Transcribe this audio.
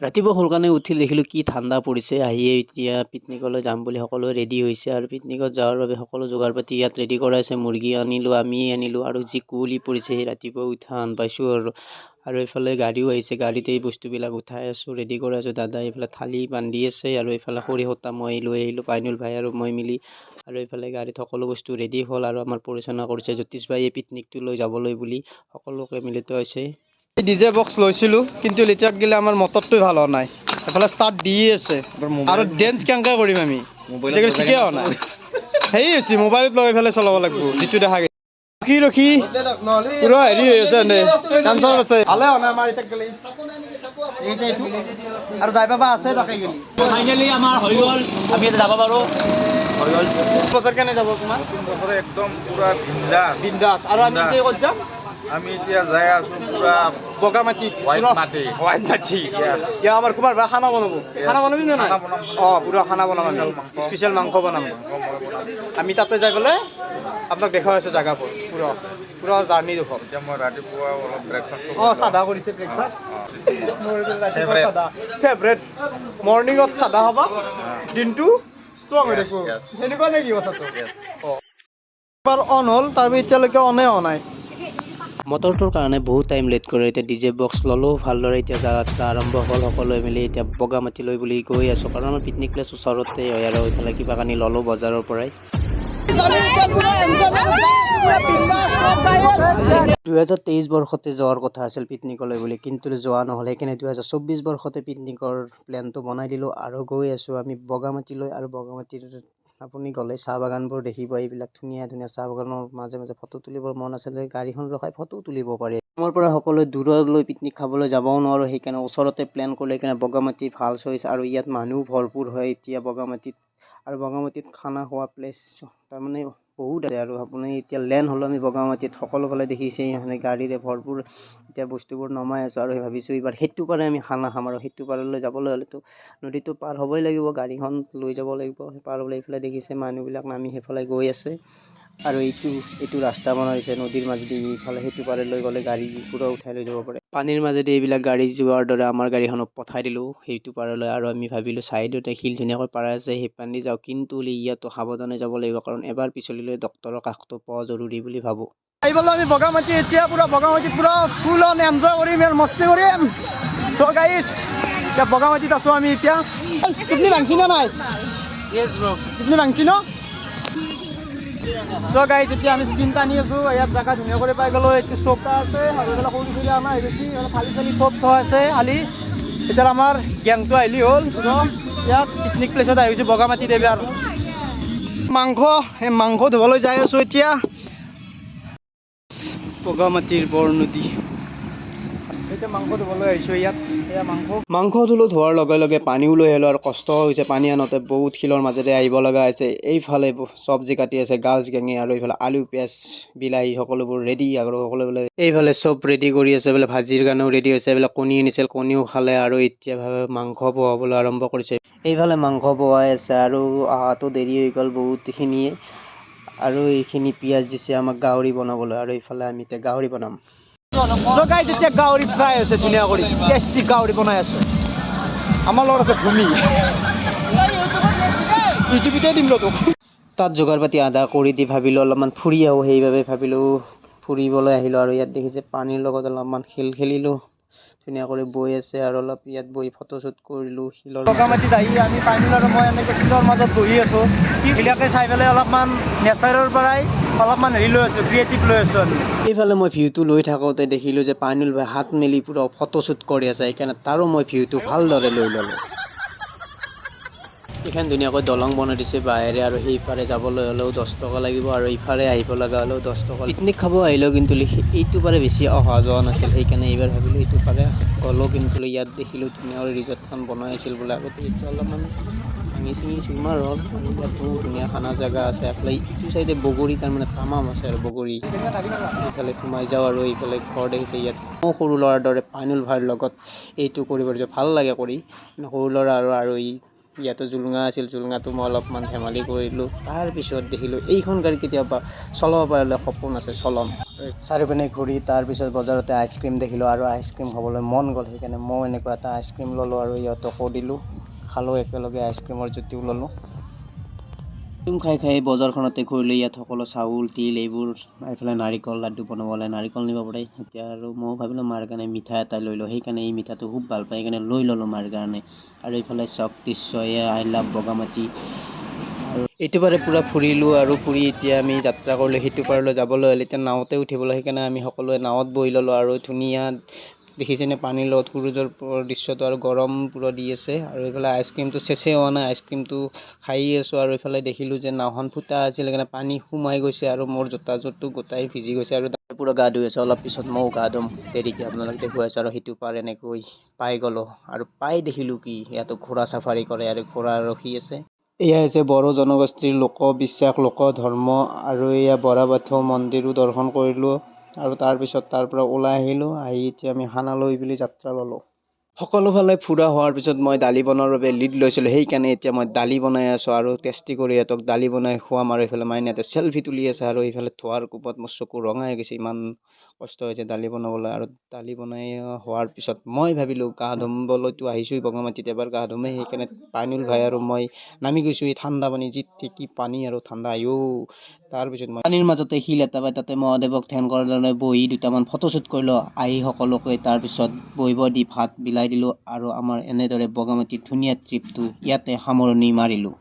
ৰাতিপুৱা সোনকালে উঠি দেখিলোঁ কি ঠাণ্ডা পৰিছে আহিয়ে এতিয়া পিকনিকলৈ যাম বুলি সকলোৱে ৰেডি হৈছে আৰু পিকনিকত যোৱাৰ বাবে সকলো যোগাৰ পাতি ইয়াত ৰেডি কৰা হৈছে মুৰ্গী আনিলোঁ আমি আনিলোঁ আৰু যি কুঁৱলী পৰিছে সেই ৰাতিপুৱা উঠা আন পাইছোঁ আৰু আৰু এইফালে গাড়ীও আহিছে গাড়ীতে এই বস্তুবিলাক উঠাই আছোঁ ৰেডি কৰি আছোঁ দাদাই এইফালে থালি বান্ধি আছে আৰু এইফালে সৰিয়হ সূতা মই লৈ আহিলোঁ পাইনুল ভাই আৰু মই মিলি আৰু এইফালে গাড়ীত সকলো বস্তু ৰেডি হ'ল আৰু আমাৰ পৰিচালনা কৰিছে জ্যোতিষ ভাইয়ে পিকনিকটো লৈ যাবলৈ বুলি সকলোকে মিলিত হৈছে। এই ডিজে বক্স লৈছিলোঁ কিন্তু লিচাক গিলে আমাৰ মটৰটোৱে ভালো হোৱা নাই। এফালে ষ্টাৰ্ট দিয়ে আছে। আৰু ডেন্স কেনেকৈ কৰিম আমি। ঠিকেই হোৱা নাই। হেৰি হৈছে মোবাইলত লগাই পেলাই চলাব লাগিব যিটো দেখা গৈছে ৰখি ৰখি। পুৰা হেৰি হৈ আছে এনে টেনচন আছে। ভালে হোৱা নাই আমাৰ এতিয়া গেলি। আৰু যাই পাবা আছে তাকে গেলি। ফাইনেলি আমাৰ হৈ গ'ল আমি এতিয়া যাব পাৰোঁ। বছৰ কেনে যাব তোমাৰ? বছৰে একদম পুৰা বিন্দাছ। বিন্দাছ। আৰু আমি ক'ত যাম? আমি এতিয়া যাই আছো বগামাটি হোৱাইট মাটি। হোৱাইট মাটি। Yes. ইয়াৰ আমাৰ কুমাৰ ভাই খানা বনাব। খানা বনাবি নে বনাম। অঁ পুৰা খানা বনাম আমি। Special মাংস। বনাম। আমি তাতে যাই পেলাই আপোনাক দেখাই আছোঁ জেগাবোৰ। পুৰা পুৰা জাৰ্ণি দেখুৱাম এতিয়া মই ৰাতিপুৱা অলপ ব্ৰেকফাষ্ট অঁ চাদা কৰিছে ব্ৰেকফাষ্ট Favorite. ফেভৰেট মৰ্ণিঙত চাদা খাবা দিনটো ষ্ট্ৰং হৈ থাকিব সেনেকুৱা নে কথাটো অঁ। অন হ'ল তাৰপিছত এতিয়ালৈকে অনে হোৱা নাই মটৰটোৰ কাৰণে বহুত টাইম লেট কৰে। এতিয়া ডি জে বক্স ল'লোঁ ভালদৰে এতিয়া যাত্ৰা আৰম্ভ হ'ল সকলোৱে মিলি এতিয়া বগামাটিলৈ বুলি গৈ আছোঁ। কাৰণ আমাৰ পিকনিক প্লেচ ওচৰতে হয় আৰু এইফালে কিবা কানি ল'লোঁ বজাৰৰ পৰাই। দুহেজাৰ তেইছ বৰ্ষতে যোৱাৰ কথা আছিল পিকনিকলৈ বুলি কিন্তু যোৱা নহ'ল। সেইকাৰণে দুহেজাৰ চৌব্বিছ বৰ্ষতে পিকনিকৰ প্লেনটো বনাই দিলোঁ আৰু গৈ আছোঁ আমি বগামাটিলৈ আৰু বগামাটিৰ আপুনি গ'লে চাহ বাগানবোৰ দেখিব, এইবিলাক ধুনীয়া ধুনীয়া চাহ বাগানৰ মাজে মাজে ফটো তুলিবৰ মন আছিলে, গাড়ীখন ৰখাই ফটো তুলিব পাৰি। অসমৰ পৰা সকলোৱে দূৰলৈ পিকনিক খাবলৈ যাবও নোৱাৰোঁ, সেইকাৰণে ওচৰতে প্লেন কৰিলে সেইকাৰণে বগামাটি ভালো চইচ আৰু ইয়াত মানুহ ভৰপূৰ হয়, এতিয়া বগামাটিত, আৰু বগামাটিত খানা খোৱা প্লেচ তাৰমানে বহুত আছে আৰু আপুনি এতিয়া লেণ্ড হ'লেও আমি বগামাটিত সকলোফালে দেখিছে মানে গাড়ীৰে ভৰপূৰ এতিয়া বস্তুবোৰ নমাই আছোঁ আৰু ভাবিছোঁ এইবাৰ সেইটো পাৰে আমি খানা খাম আৰু সেইটো পাৰলৈ যাবলৈ হ'লেতো নদীটো পাৰ হ'বই লাগিব, গাড়ীখন লৈ যাব লাগিব পাৰ হ'বলৈ এইফালে দেখিছে মানুহবিলাক নামি সেইফালে গৈ আছে আৰু এইটো এইটো ৰাস্তা বনাইছে নদীৰ মাজেদি, ইফালে সেইটো পাৰে লৈ গ'লে গাড়ী পূৰা উঠাই লৈ যাব পাৰে। পানীৰ মাজেদি এইবিলাক গাড়ী যোৱাৰ দৰে আমাৰ গাড়ীখনক পঠাই দিলোঁ। সেইটো পাৰলৈ আৰু আমি ভাবিলোঁ ছাইডতে শিল ধুনীয়াকৈ পাৰা আছে সেই পানী যাওঁ কিন্তু ইয়াতো সাৱধানে যাব লাগিব কাৰণ এবাৰ পিছলিলৈ ডক্তৰৰ কাষটো পোৱা জৰুৰী বুলি ভাবোঁ। আহিবলৈ আমি বগামাটি এতিয়া পুৰা বগামাটিত পুৰা ফুল অন এনজয় কৰিম আৰু মস্তি কৰিম। চ' গাইছ এতিয়া বগামাটিত আছোঁ আমি এতিয়া। টিপনি ভাংছি নে নাই? টিপনি ভাংছি ন? চ' গাইজ এতিয়া আমি স্কিন টানি আছোঁ। ইয়াত জেগা ধুনীয়া কৰি পাই গ'লোঁ। এইটো চৌকা আছে। আৰু এইফালে সৰু চুৰি আমাৰ বেছি ফালি চালি চব থোৱা আছে আলি। এতিয়া আমাৰ গেংটো আহিলি হ'ল ইয়াত পিকনিক প্লেচত আহিছোঁ বগামাটিত এইবাৰ মাংস, এই মাংস ধুবলৈ যাই আছোঁ এতিয়া। বগামাটিৰ বৰ নদী এতিয়া মাংস ধুলোঁ, ধোৱাৰ লগে লগে পানীও লৈ আহিলোঁ আৰু কষ্ট হৈছে, পানী আনোতে বহুত শিলৰ মাজেৰে আহিব লগা হৈছে। এইফালে চব্জি কাটি আছে গাৰ্লছ গেঙে আৰু এইফালে আলু, পিঁয়াজ, বিলাহী, সকলোবোৰ ৰেডি আৰু সকলো বোলে এইফালে চব ৰেডি কৰি আছে, বোলে ভাজিৰ কাৰণেও ৰেডি হৈছে এইবিলাক কণী আনিছিল, কণীও খালে আৰু এতিয়া মাংস বহাবলৈ আৰম্ভ কৰিছে। এইফালে মাংস বহাই আছে আৰু অহাটো দেৰি হৈ গ'ল বহুতখিনিয়ে। আৰু এইখিনি পিঁয়াজ দিছে আমাক গাহৰি বনাবলৈ, আৰু এইফালে আমি এতিয়া গাহৰি বনাম। চ' গাইজ এতিয়া গাহৰি ফ্ৰাই হৈছে, ধুনীয়া কৰি। টেষ্টি গাহৰি বনাই আছো। আমাৰ লগত আছে ভূমি। ইউটিউবতে দিম ৰ তাত যোগাৰ পাতি আদা কৰি দি ভাবিলোঁ, অলপমান ফুৰি আহোঁ। সেইবাবে ভাবিলোঁ, ফুৰিবলৈ আহিলোঁ আৰু ইয়াত দেখিছে, পানীৰ লগত অলপমান খেল খেলিলোঁ। ধুনীয়া কৰি বৈ আছে আৰু অলপ ইয়াত বহি ফটোশ্বুট কৰিলোঁ শিলৰ বগামাটিত আহি আমি পাইমিল আৰু মই এনেকৈ শিলৰ মাজত বহি আছোঁ। সেইবিলাকে চাই পেলাই অলপমান নেচাৰৰ পৰাই অলপমান হেৰি লৈ আছোঁ ক্ৰিয়েটিভ লৈ আছোঁ আমি। এইফালে মই ভিউটো লৈ থাকোঁতে দেখিলোঁ যে পাইনুল ভাই হাত মেলি পূৰা ফটোশ্বুট কৰি আছে সেইকাৰণে তাৰো মই ভিউটো ভালদৰে লৈ ল'লোঁ। এইখন ধুনীয়াকৈ দলং বনাই দিছে, বাহেৰে আৰু সেইফালে যাবলৈ হ'লেও দহ টকা লাগিব আৰু ইফালে আহিব লগা হ'লেও দহ টকা পিকনিক খাব আহিলেও কিন্তু এইটো পাৰে বেছি অহা যোৱা নাছিল, সেইকাৰণে এইবাৰ ভাবিলোঁ এইটো পাৰে। গ'লোঁ কিন্তু ইয়াত দেখিলোঁ ধুনীয়াকৈ ৰিজৰ্টখন বনাই আছিল বোলে, আগতে এতিয়া অলপমান ভাঙি চিঙি চুৰমাৰ হ'ল ইয়াত বহুত ধুনীয়া খানা জেগা আছে। এইফালে ইটো চাইডে বগৰী তাৰমানে তামাম আছে আৰু বগৰী। এইফালে সোমাই যাওঁ আৰু এইফালে ঘৰ দেখিছে ইয়াত। মই সৰু ল'ৰাৰ দৰে পাইনুল ভাইৰ লগত এইটো কৰিব দিছোঁ ভালো লাগে কৰি। সৰু ল'ৰা আৰু আৰু ই ইয়াতো জুলুঙা আছিল, জুলুঙাটো মই অলপমান ধেমালি কৰিলোঁ। তাৰপিছত দেখিলোঁ, এইখন গাড়ী কেতিয়াবা চলাব পাৰিলে সপোন আছে, চলম। চাৰিওপিনে ঘূৰি তাৰপিছত বজাৰতে আইচক্ৰীম দেখিলোঁ আৰু আইচক্ৰীম খাবলৈ মন গ'ল। সেইকাৰণে ময়ো এনেকুৱা এটা আইচক্ৰীম ল'লোঁ আৰু ইহঁতকো দিলোঁ। খালোঁ, একেলগে আইচক্ৰীমৰ জুতিও ল'লোঁ। আইচক্ৰীম খাই খাই বজাৰখনতে ঘূৰিলোঁ ইয়াত সকলো চাউল তিল এইবোৰ এইফালে নাৰিকল লাড্ডু বনাবলৈ নাৰিকল নিব পাৰে। এতিয়া আৰু মই ভাবিলোঁ মাৰ কাৰণে মিঠা এটা লৈ লওঁ সেইকাৰণে এই মিঠাটো খুব ভাল পায় সেইকাৰণে লৈ ল'লোঁ মাৰ কাৰণে। আৰু এইফালে চক এয়া আই লাভ বগামাটি। আৰু এইটো পাৰে পূৰা ফুৰিলোঁ আৰু ফুৰি এতিয়া আমি যাত্ৰা কৰিলোঁ সিটো পাৰলৈ যাবলৈ হ'লে এতিয়া নাৱতে উঠিবলৈ সেইকাৰণে আমি সকলোৱে নাৱত বহি ল'লোঁ আৰু ধুনীয়া দেখিছেনে, পানীৰ লগত সূৰুজৰ দৃশ্যটো আৰু গৰম পূৰা দি আছে। আৰু এইফালে আইচক্ৰীমটো চেচেই হোৱা নাই আইচক্ৰীমটো খায়ে আছোঁ। আৰু এইফালে দেখিলোঁ যে নাওখন ফুটা আছিল, সেইকাৰণে পানী সোমাই গৈছে আৰু মোৰ জোতাযোৰটো গোটাই ভিজি গৈছে আৰু পূৰা গা ধুই আছে। অলপ পিছত ময়ো গা ধুম দেৰিকৈ, আপোনালোক দেখুৱাই আছোঁ। আৰু সিটো পাৰ এনেকৈ পাই গ'লোঁ। আৰু পাই দেখিলোঁ কি, ইয়াতো ঘোঁৰা চাফাৰী কৰে আৰু ঘোঁৰা ৰখি আছে। এয়া হৈছে বড়ো জনগোষ্ঠীৰ লোকবিশ্বাস লোক ধৰ্ম আৰু এয়া বৰাবাথৌ মন্দিৰো দৰ্শন কৰিলোঁ। আৰু তাৰপিছত তাৰ পৰা ওলাই আহিলোঁ, আহি এতিয়া আমি খানালৈ বুলি যাত্ৰা ল'লোঁ। সকলোফালে ফুৰা হোৱাৰ পিছত মই দালি বনোৱাৰ বাবে লিড লৈছিলোঁ, সেইকাৰণে এতিয়া মই দালি বনাই আছোঁ আৰু টেষ্টি কৰি সিহঁতক দালি বনাই খুৱাম আৰু এইফালে মাইনাহঁতে চেল্ফি তুলি আছে আৰু এইফালে ধোৱাৰ কোবত মোৰ চকু ৰঙা হৈ গৈছে, ইমান কষ্ট হৈছে দালি বনাবলৈ আৰু দালি বনাই হোৱাৰ পিছত মই ভাবিলোঁ, গা ধুবলৈতো আহিছোঁৱেই বগামাটিত এবাৰ গা ধুমেই, সেইকাৰণে পাইনুল ভাই আৰু মই নামি গৈছোঁ, এই ঠাণ্ডা পানী যি কি পানী আৰু ঠাণ্ডা আইঔ তাৰপিছত পানীৰ মাজতে শিল এটা পাই তাতে মহাদেৱক ধ্যান কৰাবলৈ বহি দুটামান ফটোশ্বুট কৰিলোঁ। আহি সকলোকে তাৰপিছত বহিব দি ভাত বিলাই দিলোঁ আৰু আমাৰ এনেদৰে বগামাটিৰ ধুনীয়া ট্ৰিপটো ইয়াতে সামৰণি মাৰিলোঁ।